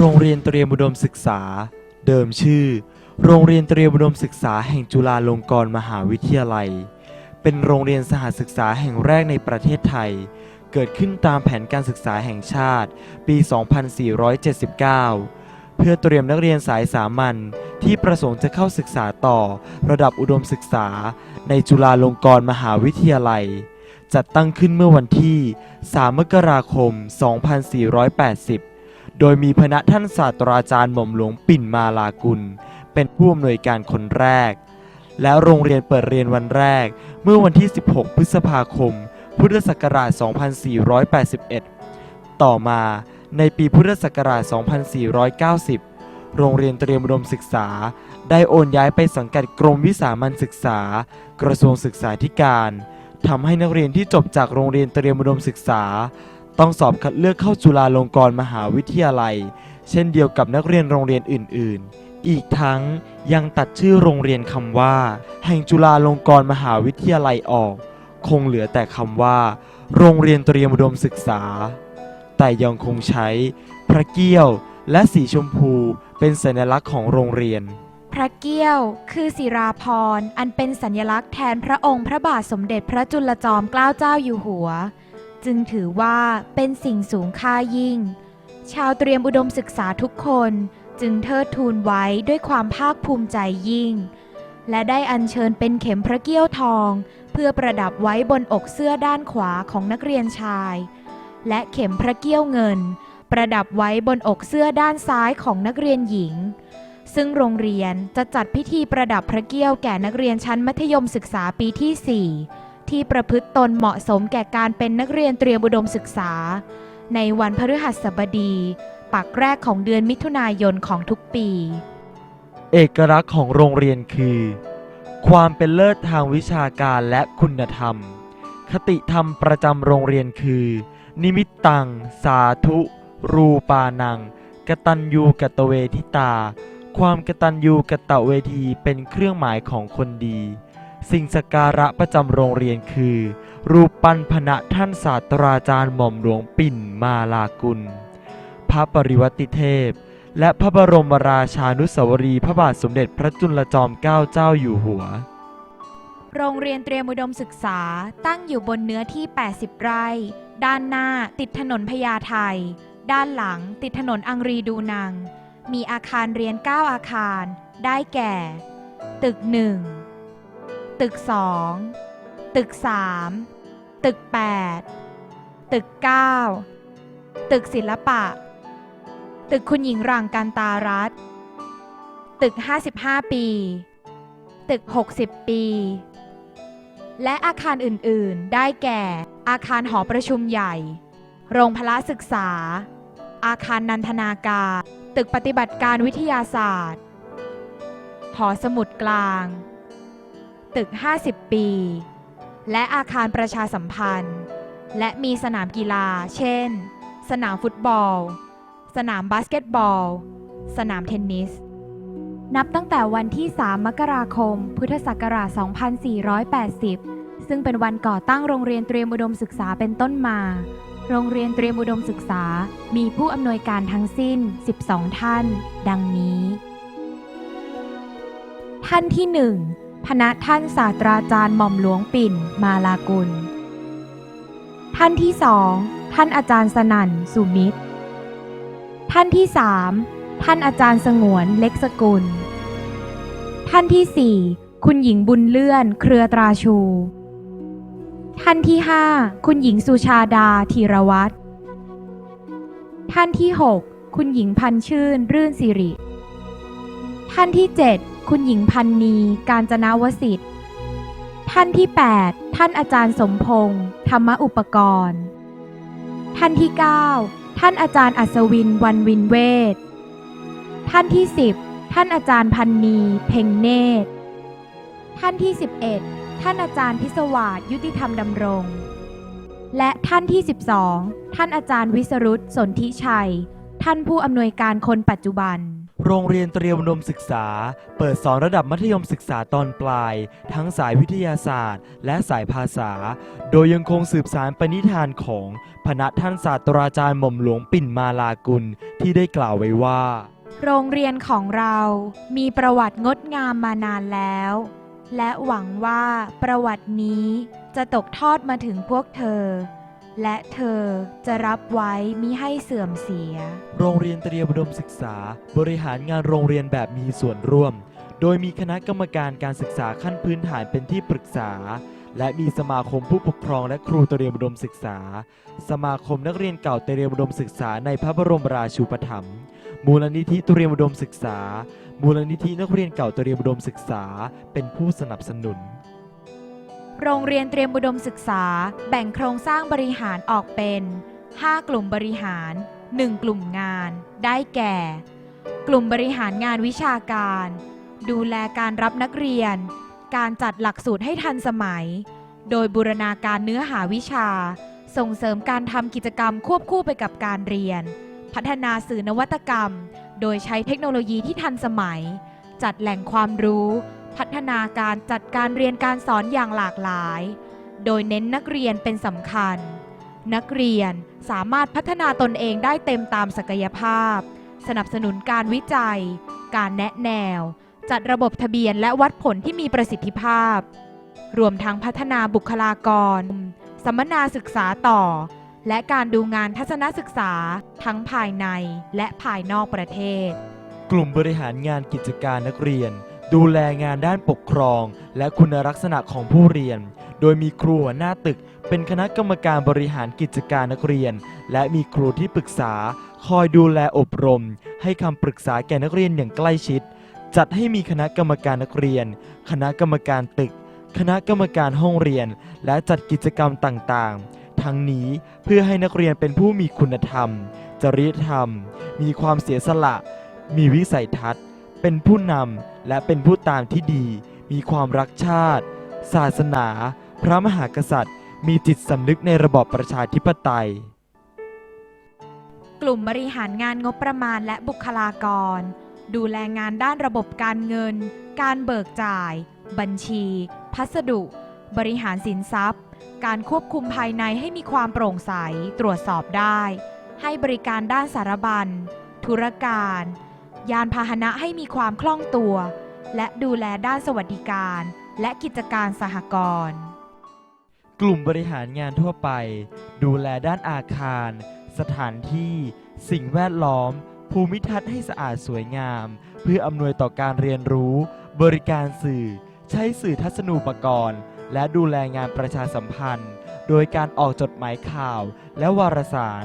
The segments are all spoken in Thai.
โรงเรียนเตรียมอุดมศึกษา เดิมชื่อ โรงเรียนเตรียมอุดมศึกษาแห่งจุฬาลงกรณ์มหาวิทยาลัย เป็นโรงเรียนสหศึกษาแห่งแรกในประเทศไทย เกิดขึ้นตามแผนการศึกษาแห่งชาติ ปี 2479 เพื่อเตรียมนักเรียนสายสามัญที่ประสงค์จะเข้าศึกษาต่อระดับอุดมศึกษา ในจุฬาลงกรณ์มหาวิทยาลัย จัดตั้งขึ้นเมื่อวันที่ 3 มกราคม 2480 โดยมีพระท่านศาสตราจารย์หม่อมหลวงปิ่นมาลากุล เป็นผู้อำนวยการคนแรก และโรงเรียนเปิดเรียนวันแรก เมื่อวันที่ 16 พฤษภาคม พุทธศักราช 2481 ต่อมาในปีพุทธศักราช 2490 โรงเรียนเตรียมอุดมศึกษา ได้โอนย้ายไปสังกัดกรมวิสามัญศึกษา กระทรวงศึกษาธิการทำให้นักเรียนที่จบจากโรงเรียนเตรียมอุดมศึกษา ต้องสอบคัดเลือกเข้าจุฬาลงกรณ์มหาวิทยาลัย เช่นเดียวกับนักเรียนโรงเรียนอื่น ๆ อีกทั้งยังตัดชื่อโรงเรียนคำว่า แห่งจุฬาลงกรณ์มหาวิทยาลัยออก คงเหลือแต่คำว่า โรงเรียนเตรียมอุดมศึกษา แต่ยังคงใช้พระเกี้ยวและสีชมพูเป็นสัญลักษณ์ของโรงเรียน พระเกี้ยวคือศิราพรอันเป็นสัญลักษณ์แทนพระองค์พระบาทสมเด็จพระจุลจอมเกล้าเจ้าอยู่หัว จึงถือว่าเป็นสิ่งสูงค่ายิ่ง ชาวเตรียมอุดมศึกษาทุกคนจึงเทิดทูนไว้ด้วยความภาคภูมิใจยิ่ง และได้อัญเชิญเป็นเข็มพระเกี้ยวทอง เพื่อประดับไว้บนอกเสื้อด้านขวาของนักเรียนชาย และเข็มพระเกี้ยวเงิน ประดับไว้บนอกเสื้อด้านซ้ายของนักเรียนหญิง ซึ่งโรงเรียนจะจัดพิธีประดับพระเกี้ยวแก่นักเรียนชั้นมัธยมศึกษาปีที่4 ที่ประพฤติตนเหมาะสมแก่การเป็นนักเรียนเตรียมอุดมศึกษา ในวันพฤหัสบดี ปักแรกของเดือนมิถุนายนของทุกปี เอกลักษณ์ของโรงเรียนคือ ความเป็นเลิศทางวิชาการและคุณธรรม คติธรรมประจำโรงเรียนคือ นิมิตตัง สาธุ รูปานัง กตัญญูกตเวทิตา ความกตัญญูกตเวทีเป็นเครื่องหมายของคนดี สิ่งสักการะประจำโรงเรียนคือ รูปปั้นพระท่านศาสตราจารย์หม่อมหลวงปิ่นมาลากุล พระปริวัติเทพ และพระบรมราชานุสาวรีพระบาทสมเด็จพระจุลจอมเกล้าเจ้าอยู่หัว โรงเรียนเตรียมอุดมศึกษาตั้งอยู่บนเนื้อที่ 80 ไร่ ด้านหน้าติดถนนพญาไทด้านหลังติดถนนอังรีดูนัง มีอาคารเรียน 9 อาคาร ได้แก่ ตึก 1 ตึก2ตึก3ตึก8ตึก9ตึกศิลปะ ตึกคุณหญิงรังการตารัตตึก 55 ปี ตึก 60 ปี และอาคารอื่น ๆ ได้แก่ อาคารหอประชุมใหญ่ โรงพละศึกษา อาคารนันทนาการ ตึกปฏิบัติการวิทยาศาสตร์ หอสมุดกลาง ตึก 50 ปี และอาคารประชาสัมพันธ์ และมีสนามกีฬา เช่น สนามฟุตบอล สนามบาสเกตบอล สนามเทนนิส นับตั้งแต่วันที่ 3 มกราคม พุทธศักราช 2480 ซึ่งเป็นวันก่อตั้งโรงเรียนเตรียมอุดมศึกษาเป็นต้นมา โรงเรียนเตรียมอุดมศึกษา มีผู้อำนวยการทั้งสิ้น 12 ท่าน ดังนี้ ท่านที่ 1 พณะท่านศาสตราจารย์หม่อมหลวงปิ่นมาลากุล ท่านที่2ท่านอาจารย์สนั่นสุมิตร ท่านที่3ท่านอาจารย์สงวนเล็กสกุล ท่านที่4คุณหญิงบุญเลื่อนเครือตราชู ท่านที่5คุณหญิงสุชาดาธีรวัตรท่านที่6คุณหญิงพันชื่นรื่นสิริ ท่านที่7 คุณหญิงพันนีการจนาวสิทธิ์ ท่านที่ 8 ท่านอาจารย์สมพงษ์ธรรมอุปกรณ์ ท่านที่ 9 ท่านอาจารย์อัศวินวันวินเวทท่านที่ 10 ท่านอาจารย์พันนีเพ่งเนตร ท่านที่ 11 ท่านอาจารย์พิศวาสยุติธรรมดำรง และท่านที่ 12 ท่านอาจารย์วิสรุตสนธิชัย ท่านผู้อำนวยการคนปัจจุบัน โรงเรียนเตรียมอุดมศึกษา เปิดสอนระดับมัธยมศึกษาตอนปลาย ทั้งสายวิทยาศาสตร์ และสายภาษา โดยยังคงสืบสารปณิธานของพระท่านศาสตราจารย์หม่อมหลวงปิ่นมาลากุลที่ได้กล่าวไว้ว่า โรงเรียนของเรามีประวัติงดงามมานานแล้ว และหวังว่าประวัตินี้จะตกทอดมาถึงพวกเธอ และเธอจะรับไว้มิให้เสื่อมเสีย โรงเรียนเตรียมอุดมศึกษา บริหารงานโรงเรียนแบบมีส่วนร่วม โดยมีคณะกรรมการการศึกษาขั้นพื้นฐานเป็นที่ปรึกษา และมีสมาคมผู้ปกครองและครูเตรียมอุดมศึกษา สมาคมนักเรียนเก่าเตรียมอุดมศึกษาในพระบรมราชูปถัมภ์มูลนิธิเตรียมอุดมศึกษา มูลนิธินักเรียนเก่าเตรียมอุดมศึกษา เป็นผู้สนับสนุน โรงเรียนเตรียมอุดมศึกษา แบ่งโครงสร้างบริหารออกเป็น 5 กลุ่มบริหาร 1 กลุ่มงาน ได้แก่ กลุ่มบริหารงานวิชาการ ดูแลการรับนักเรียน การจัดหลักสูตรให้ทันสมัย โดยบูรณาการเนื้อหาวิชา ส่งเสริมการทำกิจกรรมควบคู่ไปกับการเรียน พัฒนาสื่อนวัตกรรม โดยใช้เทคโนโลยีที่ทันสมัย จัดแหล่งความรู้ พัฒนาการจัดการเรียนการสอนอย่างหลากหลาย โดยเน้นนักเรียนเป็นสำคัญ นักเรียนสามารถพัฒนาตนเองได้เต็มตามศักยภาพ สนับสนุนการวิจัย การแนะแนว จัดระบบทะเบียนและวัดผลที่มีประสิทธิภาพ รวมทั้งพัฒนาบุคลากร สัมมนาศึกษาต่อ และการดูงานทัศนศึกษาทั้งภายในและภายนอกประเทศ กลุ่มบริหารงานกิจการนักเรียน ดูแลงานด้านปกครอง และคุณลักษณะของผู้เรียน โดยมีครูหัวหน้าตึก เป็นคณะกรรมการบริหารกิจการนักเรียน และมีครูที่ปรึกษา คอยดูแลอบรม ให้คำปรึกษาแก่นักเรียนอย่างใกล้ชิด จัดให้มีคณะกรรมการนักเรียน คณะกรรมการตึก คณะกรรมการห้องเรียน และจัดกิจกรรมต่างๆ ทั้งนี้เพื่อให้นักเรียนเป็นผู้มีคุณธรรม จริยธรรม มีความเสียสละ มีวิสัยทัศน์ เป็นผู้นำและเป็นผู้ตามที่ดี มีความรักชาติ ศาสนา พระมหากษัตริย์ มีจิตสำนึกในระบอบประชาธิปไตย กลุ่มบริหารงานงบประมาณและบุคลากร ดูแลงานด้านระบบการเงิน การเบิกจ่าย บัญชี พัสดุ บริหารสินทรัพย์ การควบคุมภายในให้มีความโปร่งใสตรวจสอบได้ ให้บริการด้านสารบัญ ธุรการ ยานพาหนะให้มีความคล่องตัว และดูแลด้านสวัสดิการ และกิจการสหกรณ์กลุ่มบริหารงานทั่วไป ดูแลด้านอาคาร สถานที่ สิ่งแวดล้อม ภูมิทัศน์ให้สะอาดสวยงาม เพื่ออำนวยต่อการเรียนรู้ บริการสื่อ ใช้สื่อทัศนูปกรณ์ และดูแลงานประชาสัมพันธ์ โดยการออกจดหมายข่าวและวารสาร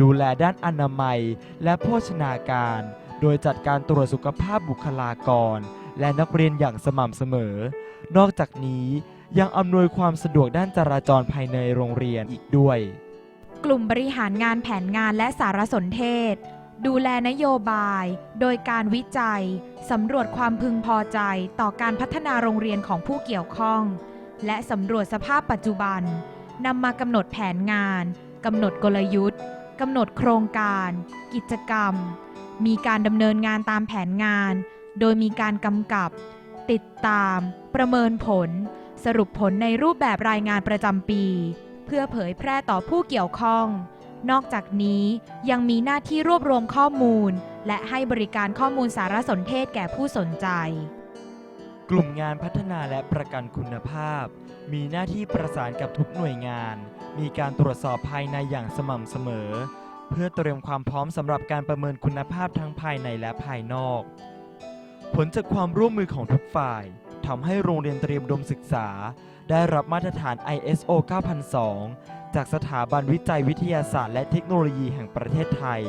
ดูแลด้านอนามัยและโภชนาการ โดยจัดการตรวจสุขภาพบุคลากร และนักเรียนอย่างสม่ำเสมอ นอกจากนี้ยังอำนวยความสะดวกด้านจราจรภายในโรงเรียนอีกด้วย กลุ่มบริหารงานแผนงานและสารสนเทศ ดูแลนโยบาย โดยการวิจัย สำรวจความพึงพอใจต่อการพัฒนาโรงเรียนของผู้เกี่ยวข้อง และสำรวจสภาพปัจจุบันนำมากำหนดแผนงานกำหนดกลยุทธ์กำหนดโครงการ กิจกรรม มีการดำเนินงานตามแผนงาน โดยมีการกำกับ ติดตาม ประเมินผล สรุปผลในรูปแบบรายงานประจำปี เพื่อเผยแพร่ต่อผู้เกี่ยวข้อง นอกจากนี้ยังมีหน้าที่รวบรวมข้อมูล และให้บริการข้อมูลสารสนเทศแก่ผู้สนใจ กลุ่มงานพัฒนาและประกันคุณภาพ มีหน้าที่ประสานกับทุกหน่วยงาน มีการตรวจสอบภายในอย่างสม่ำเสมอ เพื่อเตรียมความพร้อมสำหรับการประเมินคุณภาพทั้งภายในและภายนอก ผลจากความร่วมมือของทุกฝ่ายทำให้โรงเรียนเตรียมดมศึกษา ได้รับมาตรฐาน ISO 9002 จากสถาบันวิจัยวิทยาศาสตร์และเทคโนโลยีแห่งประเทศไทย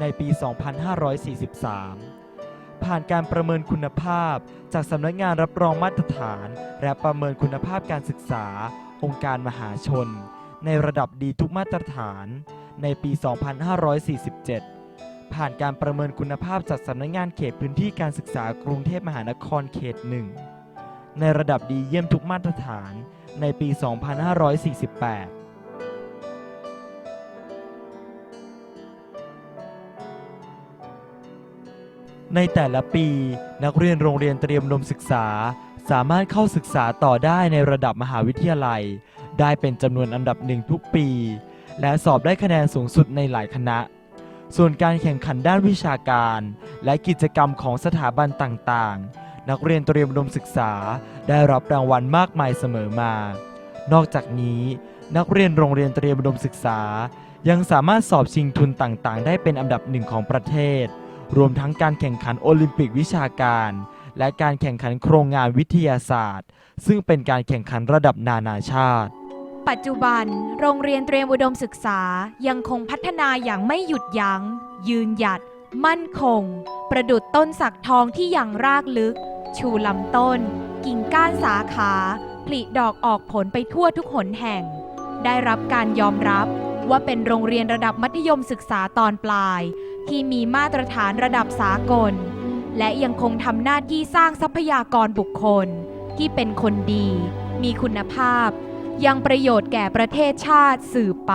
ในปี 2543 ผ่านการประเมินคุณภาพ จากสำนักงานรับรองมาตรฐาน และประเมินคุณภาพการศึกษา องค์การมหาชน ในระดับดีทุกมาตรฐาน ในปี 2547 ผ่านการประเมินคุณภาพจากสำนักงานเขตพื้นที่การศึกษากรุงเทพมหานครเขตหนึ่งในระดับดีเยี่ยมทุกมาตรฐานในปี 2548ในแต่ละปีนักเรียนโรงเรียนเตรียมอุดมศึกษา สามารถเข้าศึกษาต่อได้ในระดับมหาวิทยาลัย ได้เป็นจำนวนอันดับหนึ่งทุกปี และสอบได้คะแนนสูงสุดในหลายคณะ ส่วนการแข่งขันด้านวิชาการ และกิจกรรมของสถาบันต่างๆ นักเรียนเตรียมอุดมศึกษาได้รับรางวัลมากมายเสมอมา นอกจากนี้นักเรียนโรงเรียนเตรียมอุดมศึกษา ยังสามารถสอบชิงทุนต่างๆ ได้เป็นอันดับหนึ่งของประเทศ รวมทั้งการแข่งขันโอลิมปิกวิชาการ และการแข่งขันโครงงานวิทยาศาสตร์ ซึ่งเป็นการแข่งขันระดับนานาชาติ ปัจจุบัน โรงเรียนเตรียมอุดมศึกษายังคงพัฒนาอย่างไม่หยุดยัง้ง ยืนหยัด มั่นคง ประดุดต้นสักทองที่ยังรากลึก ชูลำต้น กิ่งก้านสาขาผลิดอกออกผลไปทั่วทุกหนแห่ง ได้รับการยอมรับว่าเป็นโรงเรียนระดับมัธยมศึกษาตอนปลาย ที่มีมาตรฐานระดับสากล และยังคงทำหน้าที่สร้างทรัพยากรบุคคล ที่เป็นคนดี มีคุณภาพ ยังประโยชน์แก่ประเทศชาติสืบไป